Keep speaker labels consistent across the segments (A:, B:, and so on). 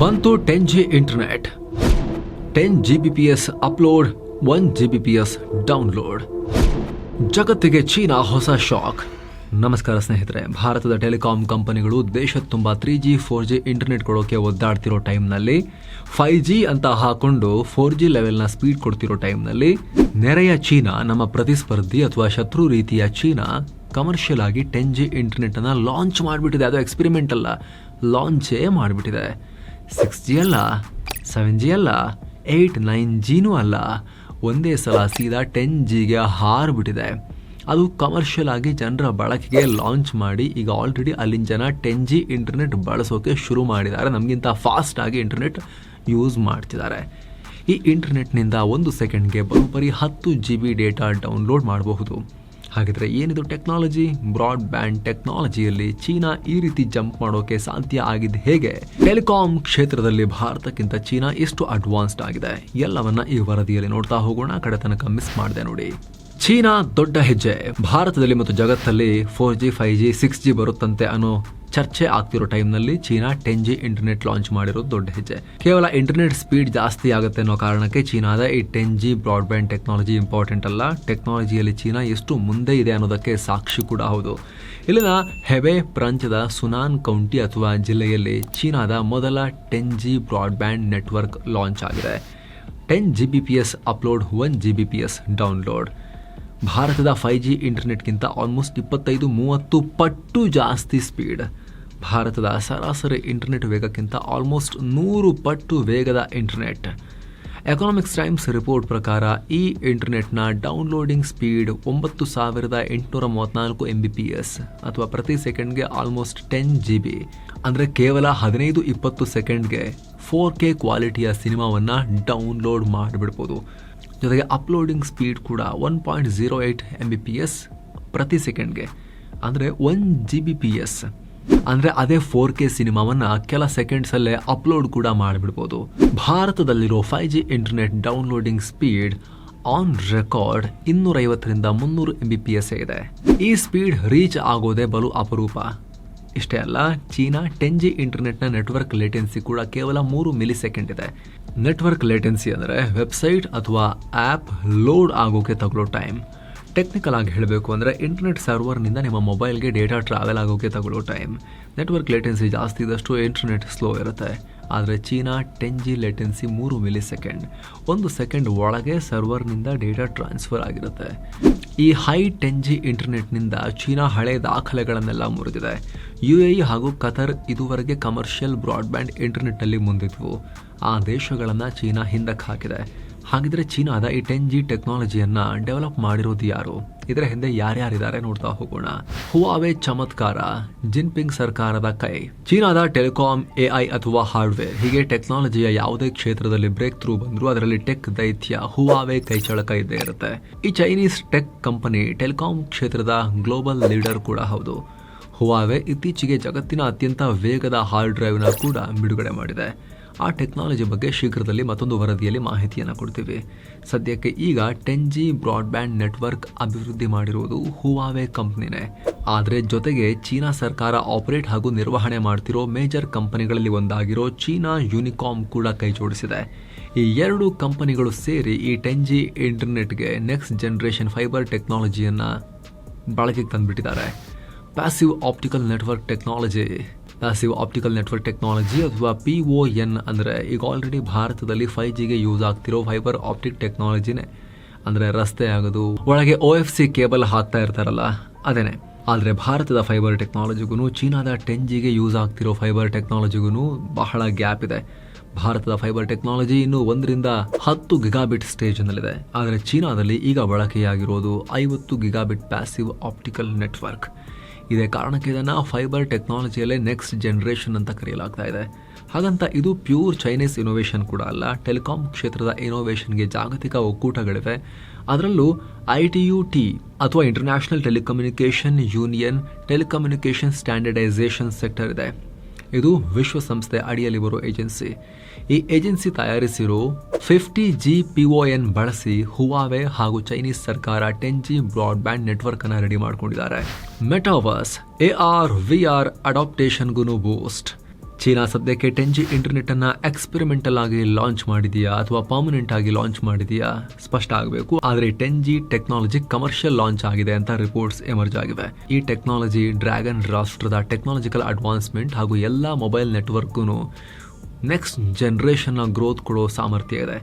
A: ಬಂತು ten G internet ten G B P S upload one G B P S download ಜಗತ್ತಿಗೆ China ಹೊಸ shock ನಮಸ್ಕಾರ ಸ್ನೇಹಿತರೆ, ಭಾರತದ ಟೆಲಿಕಾಂ ಕಂಪನಿಗಳು ದೇಶದ ತುಂಬ three G four G internet ಕೊಡೋಕೆ ಒದ್ದಾಡ್ತಿರೋ ಟೈಮ್ನಲ್ಲಿ ಫೈವ್ ಜಿ ಅಂತ ಹಾಕೊಂಡು ಫೋರ್ ಜಿ ಲೆವೆಲ್ನ ಸ್ಪೀಡ್ ಕೊಡ್ತಿರೋ ಟೈಮ್ನಲ್ಲಿ ನೆರೆಯ ಚೀನಾ, ನಮ್ಮ ಪ್ರತಿಸ್ಪರ್ಧಿ ಅಥವಾ ಶತ್ರು ರೀತಿಯ ಚೀನಾ ಕಮರ್ಷಿಯಲ್ ಆಗಿ ಟೆನ್ ಜಿ ಇಂಟರ್ನೆಟ್ ಅನ್ನ ಲಾಂಚ್ ಮಾಡಿಬಿಟ್ಟಿದೆ. ಅದು ಎಕ್ಸ್ಪೆರಿಮೆಂಟ್ ಅಲ್ಲ ಲಾಂಚೇ ಮಾಡಿಬಿಟ್ಟಿದೆ. ಸಿಕ್ಸ್ ಜಿ ಅಲ್ಲ ಸೆವೆನ್ ಜಿ ಅಲ್ಲ ಏಯ್ಟ್ ನೈನ್ ಜಿನೂ ಅಲ್ಲ. ಒಂದೇ ಸಲ ಸೀದಾ ಟೆನ್ ಜಿಗೆ ಹಾರ್ಬಿಟ್ಟಿದೆ ಅದು ಕಮರ್ಷಿಯಲ್ ಆಗಿ ಜನರ ಬಳಕೆಗೆ ಲಾಂಚ್ ಮಾಡಿ ಈಗ ಆಲ್ರೆಡಿ ಅಲ್ಲಿನ ಜನ ಟೆನ್ ಜಿ ಇಂಟರ್ನೆಟ್ ಬಳಸೋಕೆ ಶುರು ಮಾಡಿದ್ದಾರೆ. ನಮಗಿಂತ ಫಾಸ್ಟಾಗಿ ಇಂಟರ್ನೆಟ್ ಯೂಸ್ ಮಾಡ್ತಿದ್ದಾರೆ. ಈ ಇಂಟರ್ನೆಟ್ನಿಂದ ಒಂದು ಸೆಕೆಂಡ್ಗೆ ಬರೋಬ್ಬರಿ ಹತ್ತು ಜಿ ಬಿ ಡೇಟಾ ಡೌನ್ಲೋಡ್ ಮಾಡಬಹುದು. ಹಾಗಿದ್ರೆ ಏನಿದು ಟೆಕ್ನಾಲಜಿ ಬ್ರಾಡ್ ಬ್ಯಾಂಡ್ ಟೆಕ್ನಾಲಜಿಯಲ್ಲಿ ಚೀನಾ ಈ ರೀತಿ ಜಂಪ್ ಮಾಡೋಕೆ ಸಾಧ್ಯ ಆಗಿದ್ದು ಹೇಗೆ? ಟೆಲಿಕಾಂ ಕ್ಷೇತ್ರದಲ್ಲಿ ಭಾರತಕ್ಕಿಂತ ಚೀನಾ ಎಷ್ಟು ಅಡ್ವಾನ್ಸ್ಡ್ ಆಗಿದೆ? ಎಲ್ಲವನ್ನ ಈ ವರದಿಯಲ್ಲಿ ನೋಡ್ತಾ ಹೋಗೋಣ. ಕಡೆ ತನಕ ಮಿಸ್ ಮಾಡಿದೆ ನೋಡಿ. ಚೀನಾ ದೊಡ್ಡ ಹೆಜ್ಜೆ. ಭಾರತದಲ್ಲಿ ಮತ್ತು ಜಗತ್ತಲ್ಲಿ four G, five G, six G ಬರುತ್ತಂತೆ ಅನ್ನೋ ಚರ್ಚೆ ಆಗ್ತಿರೋ ಟೈಮ್ನಲ್ಲಿ China ten G internet launch ಮಾಡಿರೋದು ದೊಡ್ಡ ಹೆಜ್ಜೆ. ಕೇವಲ ಇಂಟರ್ನೆಟ್ ಸ್ಪೀಡ್ ಜಾಸ್ತಿ ಆಗುತ್ತೆ ಅನ್ನೋ ಕಾರಣಕ್ಕೆ ಚೀನಾದ ಈ ten G broadband technology important ಅಲ್ಲ. ಟೆಕ್ನಾಲಜಿಯಲ್ಲಿ ಚೀನಾ ಎಷ್ಟು ಮುಂದೆ ಇದೆ ಅನ್ನೋದಕ್ಕೆ ಸಾಕ್ಷಿ ಕೂಡ ಹೌದು. ಇಲ್ಲಿನ ಹೆಬೆ ಪ್ರಾಂತ್ಯದ ಸುನಾನ್ ಕೌಂಟಿ ಅಥವಾ ಜಿಲ್ಲೆಯಲ್ಲಿ ಚೀನಾದ ಮೊದಲ ten G broadband network launch ಆಗಿದೆ. Ten G B P S upload, one G B P S download. ಭಾರತದ ಫೈ ಜಿ ಇಂಟರ್ನೆಟ್ಗಿಂತ ಆಲ್ಮೋಸ್ಟ್ ಇಪ್ಪತ್ತೈದು, ಮೂವತ್ತು ಪಟ್ಟು ಜಾಸ್ತಿ ಸ್ಪೀಡ್ ಭಾರತದ ಸರಾಸರಿ ಇಂಟರ್ನೆಟ್ ವೇಗಕ್ಕಿಂತ ಆಲ್ಮೋಸ್ಟ್ ನೂರು ಪಟ್ಟು ವೇಗದ ಇಂಟರ್ನೆಟ್ ಎಕನಾಮಿಕ್ಸ್ ಟೈಮ್ಸ್ ರಿಪೋರ್ಟ್ ಪ್ರಕಾರ ಈ ಇಂಟರ್ನೆಟ್ನ ಡೌನ್ಲೋಡಿಂಗ್ ಸ್ಪೀಡ್ ಒಂಬತ್ತು ಸಾವಿರದ ಎಂಟುನೂರ ಮೂವತ್ತ್ನಾಲ್ಕು ಎಂ ಬಿ ಪಿ ಎಸ್ ಅಥವಾ ಪ್ರತಿ ಸೆಕೆಂಡ್ಗೆ ಆಲ್ಮೋಸ್ಟ್ ಟೆನ್ ಜಿ ಬಿ ಅಂದರೆ ಕೇವಲ ಹದಿನೈದು ಇಪ್ಪತ್ತು ಸೆಕೆಂಡ್ಗೆ ಫೋರ್ ಕೆ ಕ್ವಾಲಿಟಿಯ ಸಿನಿಮಾವನ್ನು ಡೌನ್ಲೋಡ್ ಮಾಡಿಬಿಡ್ಬೋದು. ಜೊತೆಗೆ ಅಪ್ಲೋಡಿಂಗ್ ಸ್ಪೀಡ್ ಕೂಡ one point zero eight M B P S ಪ್ರತಿ ಸೆಕೆಂಡ್ಗೆ ಅಂದರೆ one G B P S ಅಂದರೆ ಅದೇ ಫೋರ್ ಕೆ ಸಿನಿಮಾವನ್ನು ಕೆಲ ಸೆಕೆಂಡ್ಸಲ್ಲೇ ಅಪ್ಲೋಡ್ ಕೂಡ ಮಾಡಿಬಿಡ್ಬೋದು. ಭಾರತದಲ್ಲಿರೋ five G internet downloading speed on record ಇನ್ನೂರೈವತ್ತರಿಂದ ಮುನ್ನೂರು ಎಂ ಬಿ ಪಿ ಎಸ್ ಇದೆ. ಈ ಸ್ಪೀಡ್ ರೀಚ್ ಆಗೋದೇ ಬಲು ಅಪರೂಪ. ಇಷ್ಟೇ ಅಲ್ಲ, ಚೀನಾ ಟೆನ್ ಜಿ ಇಂಟರ್ನೆಟ್ನ ನೆಟ್ವರ್ಕ್ ಲೇಟೆನ್ಸಿ ಕೂಡ ಕೇವಲ ಮೂರು ಮಿಲಿ ಸೆಕೆಂಡ್ ಇದೆ. ನೆಟ್ವರ್ಕ್ ಲೇಟೆನ್ಸಿ ಅಂದರೆ ವೆಬ್ಸೈಟ್ ಅಥವಾ ಆ್ಯಪ್ ಲೋಡ್ ಆಗೋಕೆ ತಗೊಳ್ಳೋ ಟೈಮ್. ಟೆಕ್ನಿಕಲ್ ಆಗಿ ಹೇಳಬೇಕು ಅಂದರೆ ಇಂಟರ್ನೆಟ್ ಸರ್ವರ್ನಿಂದ ನಿಮ್ಮ ಮೊಬೈಲ್ಗೆ ಡೇಟಾ ಟ್ರಾವೆಲ್ ಆಗೋಕೆ ತಗೊಳ್ಳೋ ಟೈಮ್ ನೆಟ್ವರ್ಕ್ ಲೇಟೆನ್ಸಿ ಜಾಸ್ತಿ ಇದ್ದಷ್ಟು ಇಂಟರ್ನೆಟ್ ಸ್ಲೋ ಇರುತ್ತೆ. ಆದರೆ ಚೀನಾ ಟೆನ್ ಜಿ ಲೇಟೆನ್ಸಿ ಮೂರು ಮಿಲಿ ಸೆಕೆಂಡ್ ಒಂದು ಸೆಕೆಂಡ್ ಒಳಗೆ ಸರ್ವರ್ನಿಂದ ಡೇಟಾ ಟ್ರಾನ್ಸ್ಫರ್ ಆಗಿರುತ್ತೆ. ಈ ಹೈ ಟೆನ್ ಜಿ ಇಂಟರ್ನೆಟ್ನಿಂದ ಚೀನಾ ಹಳೆ ದಾಖಲೆಗಳನ್ನೆಲ್ಲ ಮುರಿದಿದೆ. ಯು ಎ ಇ ಹಾಗೂ ಕತರ್ ಇದುವರೆಗೆ ಕಮರ್ಷಿಯಲ್ ಬ್ರಾಡ್ಬ್ಯಾಂಡ್ ಇಂಟರ್ನೆಟ್ನಲ್ಲಿ ಮುಂದಿದ್ವು. ಆ ದೇಶಗಳನ್ನು ಚೀನಾ ಹಿಂದಕ್ಕೆ ಹಾಕಿದೆ. ಹಾಗಿದ್ರೆ ಚೀನಾದ ಈ ಟೆನ್ ಜಿ ಟೆಕ್ನಾಲಜಿಯನ್ನು ಡೆವಲಪ್ ಮಾಡಿರೋದು ಯಾರು? ಇದರ ಹಿಂದೆ ಯಾರ್ಯಾರಿದ್ದಾರೆ ನೋಡ್ತಾ ಹೋಗೋಣ. ಹುವಾವೆ ಚಮತ್ಕಾರ ಜಿನ್ಪಿಂಗ್ ಸರ್ಕಾರದ ಕೈ. ಚೀನಾದ ಟೆಲಿಕಾಂ ಎಐ ಅಥವಾ ಹಾರ್ಡ್ವೇರ್ ಹೀಗೆ ಟೆಕ್ನಾಲಜಿಯ ಯಾವುದೇ ಕ್ಷೇತ್ರದಲ್ಲಿ ಬ್ರೇಕ್ ಥ್ರೂ ಬಂದರೂ ಅದರಲ್ಲಿ ಟೆಕ್ ದೈತ್ಯ ಹುವಾವೆ ಕೈಚಳಕ ಇದ್ದೇ ಇರುತ್ತೆ. ಈ ಚೈನೀಸ್ ಟೆಕ್ ಕಂಪನಿ ಟೆಲಿಕಾಂ ಕ್ಷೇತ್ರದ ಗ್ಲೋಬಲ್ ಲೀಡರ್ ಕೂಡ ಹೌದು. ಹುವಾವೆ ಇತ್ತೀಚೆಗೆ ಜಗತ್ತಿನ ಅತ್ಯಂತ ವೇಗದ ಹಾರ್ಡ್ ಡ್ರೈವ್ನ ಕೂಡ ಬಿಡುಗಡೆ ಮಾಡಿದೆ. ಆ ಟೆಕ್ನಾಲಜಿ ಬಗ್ಗೆ ಶೀಘ್ರದಲ್ಲಿ ಮತ್ತೊಂದು ವರದಿಯಲ್ಲಿ ಮಾಹಿತಿಯನ್ನು ಕೊಡ್ತೀವಿ. ಸದ್ಯಕ್ಕೆ ಈಗ ಟೆನ್ ಜಿ ಬ್ರಾಡ್ಬ್ಯಾಂಡ್ ನೆಟ್ವರ್ಕ್ ಅಭಿವೃದ್ಧಿ ಮಾಡಿರುವುದು ಹುವಾವೆ ಕಂಪ್ನಿನೇ. ಆದರೆ ಜೊತೆಗೆ ಚೀನಾ ಸರ್ಕಾರ ಆಪರೇಟ್ ಹಾಗೂ ನಿರ್ವಹಣೆ ಮಾಡ್ತಿರೋ ಮೇಜರ್ ಕಂಪನಿಗಳಲ್ಲಿ ಒಂದಾಗಿರೋ ಚೀನಾ ಯೂನಿಕಾಮ್ ಕೂಡ ಕೈ ಜೋಡಿಸಿದೆ ಈ ಎರಡು ಕಂಪನಿಗಳು ಸೇರಿ ಈ ಟೆನ್ ಜಿ ಇಂಟರ್ನೆಟ್ಗೆ ನೆಕ್ಸ್ಟ್ ಜನ್ರೇಷನ್ ಫೈಬರ್ ಟೆಕ್ನಾಲಜಿಯನ್ನು ಬಳಕೆಗೆ ತಂದುಬಿಟ್ಟಿದ್ದಾರೆ. Passive optical network technology passive optical network technology ಅಥವಾ ಪಿ ಒ ಎನ್ ಅಂದರೆ ಈಗ ಆಲ್ರೆಡಿ ಭಾರತದಲ್ಲಿ ಫೈವ್ ಜಿಗೆ ಯೂಸ್ ಆಗ್ತಿರೋ ಫೈಬರ್ ಆಪ್ಟಿಕ್ ಟೆಕ್ನಾಲಜಿನೇ ಅಂದರೆ ರಸ್ತೆ ಆಗೋದು, ಒಳಗೆ ಒ ಎಫ್ ಸಿ ಕೇಬಲ್ ಹಾಕ್ತಾ ಇರ್ತಾರಲ್ಲ, ಅದೇನೆ. ಆದರೆ ಭಾರತದ ಫೈಬರ್ ಟೆಕ್ನಾಲಜಿಗೂ ಚೀನಾದ ಟೆನ್ ಜಿಗೆ ಯೂಸ್ ಆಗ್ತಿರೋ ಫೈಬರ್ ಟೆಕ್ನಾಲಜಿಗೂ ಬಹಳ ಗ್ಯಾಪ್ ಇದೆ. ಭಾರತದ ಫೈಬರ್ ಟೆಕ್ನಾಲಜಿ ಇನ್ನು ಒಂದರಿಂದ ಹತ್ತು ಗಿಗಾಬಿಟ್ ಸ್ಟೇಜ್ನಲ್ಲಿದೆ ಆದರೆ ಚೀನಾದಲ್ಲಿ ಈಗ ಬಳಕೆಯಾಗಿರೋದು ಐವತ್ತು ಗಿಗಾಬಿಟ್ ಪ್ಯಾಸಿವ್ ಆಪ್ಟಿಕಲ್ ನೆಟ್ವರ್ಕ್ ಇದೇ. ಕಾರಣಕ್ಕೆ ಇದನ್ನು ಫೈಬರ್ ಟೆಕ್ನಾಲಜಿಯಲ್ಲೇ ನೆಕ್ಸ್ಟ್ ಜನ್ರೇಷನ್ ಅಂತ ಕರೆಯಲಾಗ್ತಾ ಇದೆ. ಹಾಗಂತ ಇದು ಪ್ಯೂರ್ ಚೈನೀಸ್ ಇನೋವೇಷನ್ ಕೂಡ ಅಲ್ಲ. ಟೆಲಿಕಾಂ ಕ್ಷೇತ್ರದ ಇನೋವೇಷನ್ಗೆ ಜಾಗತಿಕ ಒಕ್ಕೂಟಗಳಿವೆ. ಅದರಲ್ಲೂ ಐ ಟಿ ಯು ಟಿ ಅಥವಾ international telecommunication union telecommunication standardisation sector ಇದೆ. ಇದು ವಿಶ್ವಸಂಸ್ಥೆ ಅಡಿಯಲ್ಲಿ ಬರೋ ಏಜೆನ್ಸಿ. ಈ agency ತಯಾರಿಸಿರೋ fifty G P O N ಬಳಸಿ ಹುವಾವೆ ಹಾಗೂ ಚೈನೀಸ್ ಸರ್ಕಾರ ಟೆನ್ ಜಿ ಬ್ರಾಡ್ಬ್ಯಾಂಡ್ ನೆಟ್ವರ್ಕ್ ಅನ್ನು ರೆಡಿ ಮಾಡ್ಕೊಂಡಿದ್ದಾರೆ. Metaverse A R V R ಅಡಾಪ್ಟೇಷನ್ಗೂ boost China ಸದ್ಯಕ್ಕೆ ಟೆನ್ ಜಿ ಇಂಟರ್ನೆಟ್ ಅನ್ನ ಎಕ್ಸ್ಪೆರಿಮೆಂಟಲ್ ಆಗಿ ಲಾಂಚ್ ಮಾಡಿದೆಯಾ ಅಥವಾ ಪರ್ಮನೆಂಟ್ ಆಗಿ ಲಾಂಚ್ ಮಾಡಿದೆಯಾ? ಸ್ಪಷ್ಟ ಆಗಬೇಕು. ಆದರೆ ten G technology commercial launch ಆಗಿದೆ ಅಂತ ರಿಪೋರ್ಟ್ಸ್ ಎಮರ್ಜ್ ಆಗಿವೆ. ಈ ಟೆಕ್ನಾಲಜಿ ಡ್ರ್ಯಾಗನ್ ರಾಷ್ಟ್ರದ ಟೆಕ್ನಾಲಜಿಕಲ್ ಅಡ್ವಾನ್ಸ್ಮೆಂಟ್ ಹಾಗೂ ಎಲ್ಲ ಮೊಬೈಲ್ ನೆಟ್ವರ್ಕ್ಗೂ ನೆಕ್ಸ್ಟ್ ಜನ್ರೇಷನ್ನ ಗ್ರೋತ್ ಕೊಡೋ ಸಾಮರ್ಥ್ಯ ಇದೆ.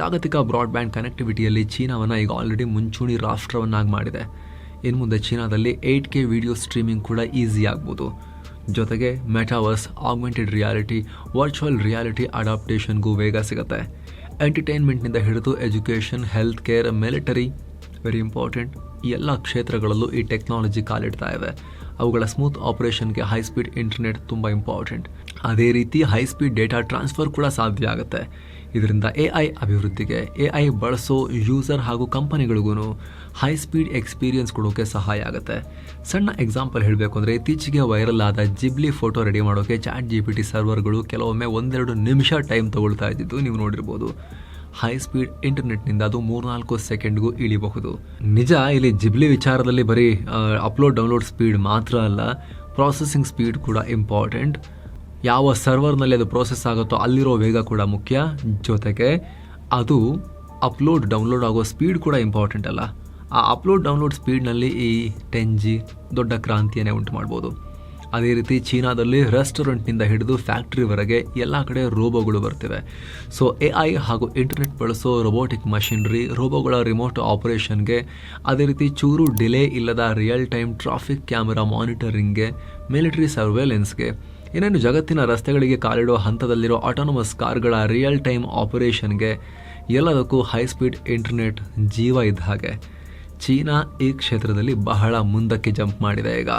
A: ಜಾಗತಿಕ ಬ್ರಾಡ್ಬ್ಯಾಂಡ್ ಕನೆಕ್ಟಿವಿಟಿಯಲ್ಲಿ ಚೀನಾವನ್ನು ಈಗ ಆಲ್ರೆಡಿ ಮುಂಚೂಣಿ ರಾಷ್ಟ್ರವನ್ನಾಗಿ ಮಾಡಿದೆ. ಇನ್ನು ಮುಂದೆ ಚೀನಾದಲ್ಲಿ ಏಯ್ಟ್ ಕೆ ವಿಡಿಯೋ ಸ್ಟ್ರೀಮಿಂಗ್ ಕೂಡ ಈಸಿ ಆಗ್ಬೋದು. ಜೊತೆಗೆ metaverse augmented reality virtual reality ಅಡಾಪ್ಟೇಷನ್ಗೂ ವೇಗ ಸಿಗುತ್ತೆ. ಎಂಟರ್ಟೈನ್ಮೆಂಟ್ನಿಂದ ಹಿಡಿದು education health care military very important ಈ ಎಲ್ಲ ಕ್ಷೇತ್ರಗಳಲ್ಲೂ ಈ ಟೆಕ್ನಾಲಜಿ ಕಾಲಿಡ್ತಾ ಇವೆ. ಅವುಗಳ ಸ್ಮೂತ್ ಆಪರೇಷನ್ಗೆ ಹೈ ಸ್ಪೀಡ್ ಇಂಟರ್ನೆಟ್ ತುಂಬ ಇಂಪಾರ್ಟೆಂಟ್ ಅದೇ ರೀತಿ ಹೈ ಸ್ಪೀಡ್ ಡೇಟಾ ಟ್ರಾನ್ಸ್ಫರ್ ಕೂಡ ಸಾಧ್ಯ ಆಗುತ್ತೆ. ಇದರಿಂದ ಎ ಐ ಅಭಿವೃದ್ಧಿಗೆ ಎ ಐ ಬಳಸೋ ಯೂಸರ್ ಹಾಗೂ ಕಂಪನಿಗಳಿಗೂ ಹೈ ಸ್ಪೀಡ್ ಎಕ್ಸ್ಪೀರಿಯನ್ಸ್ ಕೊಡೋಕ್ಕೆ ಸಹಾಯ ಆಗುತ್ತೆ. ಸಣ್ಣ ಎಕ್ಸಾಂಪಲ್ ಹೇಳಬೇಕು ಅಂದರೆ ಇತ್ತೀಚೆಗೆ ವೈರಲ್ ಆದ ಜಿಬ್ಲಿ ಫೋಟೋ ರೆಡಿ ಮಾಡೋಕೆ ಚಾಟ್ ಜಿ ಪಿ ಟಿ ಸರ್ವರ್ಗಳು ಕೆಲವೊಮ್ಮೆ ಒಂದೆರಡು ನಿಮಿಷ ಟೈಮ್ ತಗೊಳ್ತಾ ಇದ್ದಿದ್ದು ನೀವು ನೋಡಿರ್ಬೋದು. ಹೈ ಸ್ಪೀಡ್ ಇಂಟರ್ನೆಟ್ನಿಂದ ಅದು ಮೂರ್ನಾಲ್ಕು ಸೆಕೆಂಡ್ಗೂ ಇಳಿಬಹುದು. ನಿಜ, ಇಲ್ಲಿ ಜಿಬ್ಲಿ ವಿಚಾರದಲ್ಲಿ ಬರೀ ಅಪ್ಲೋಡ್ ಡೌನ್ಲೋಡ್ ಸ್ಪೀಡ್ ಮಾತ್ರ ಅಲ್ಲ ಪ್ರಾಸೆಸಿಂಗ್ ಸ್ಪೀಡ್ ಕೂಡ ಇಂಪಾರ್ಟೆಂಟ್ ಯಾವ ಸರ್ವರ್ನಲ್ಲಿ ಅದು ಪ್ರೋಸೆಸ್ ಆಗುತ್ತೋ ಅಲ್ಲಿರೋ ವೇಗ ಕೂಡ ಮುಖ್ಯ. ಜೊತೆಗೆ ಅದು ಅಪ್ಲೋಡ್ ಡೌನ್ಲೋಡ್ ಆಗೋ ಸ್ಪೀಡ್ ಕೂಡ ಇಂಪಾರ್ಟೆಂಟ್ ಅಲ್ಲ. ಆ ಅಪ್ಲೋಡ್ ಡೌನ್ಲೋಡ್ ಸ್ಪೀಡ್ನಲ್ಲಿ ಈ ಟೆನ್ ಜಿ ದೊಡ್ಡ ಕ್ರಾಂತಿಯನ್ನೇ ಉಂಟು ಮಾಡ್ಬೋದು ಅದೇ ರೀತಿ ಚೀನಾದಲ್ಲಿ ರೆಸ್ಟೋರೆಂಟ್ನಿಂದ ಹಿಡಿದು ಫ್ಯಾಕ್ಟ್ರಿವರೆಗೆ ಎಲ್ಲ ಕಡೆ ರೋಬೋಗಳು ಬರ್ತಿವೆ. ಸೊ ಎ ಐ ಹಾಗೂ ಇಂಟರ್ನೆಟ್ ಬಳಸೋ ರೋಬೋಟಿಕ್ ಮಷಿನ್ರಿ ರೋಬೋಗಳ ರಿಮೋಟ್ ಆಪರೇಷನ್ಗೆ ಅದೇ ರೀತಿ ಚೂರು ಡಿಲೇ ಇಲ್ಲದ ರಿಯಲ್ ಟೈಮ್ ಟ್ರಾಫಿಕ್ ಕ್ಯಾಮೆರಾ ಮಾನಿಟರಿಂಗ್ಗೆ ಮಿಲಿಟರಿ ಸರ್ವೇಲೆನ್ಸ್ಗೆ ಇನ್ನೇನು ಜಗತ್ತಿನ ರಸ್ತೆಗಳಿಗೆ ಕಾಲಿಡುವ ಹಂತದಲ್ಲಿರೋ ಆಟೋನಮಸ್ ಕಾರ್ಗಳ ರಿಯಲ್ ಟೈಮ್ ಆಪರೇಷನ್ಗೆ ಎಲ್ಲದಕ್ಕೂ ಹೈ ಸ್ಪೀಡ್ ಇಂಟರ್ನೆಟ್ ಜೀವ ಇದ್ದ ಹಾಗೆ. ಚೀನಾ ಈ ಕ್ಷೇತ್ರದಲ್ಲಿ ಬಹಳ ಮುಂದಕ್ಕೆ ಜಂಪ್ ಮಾಡಿದೆ ಈಗ.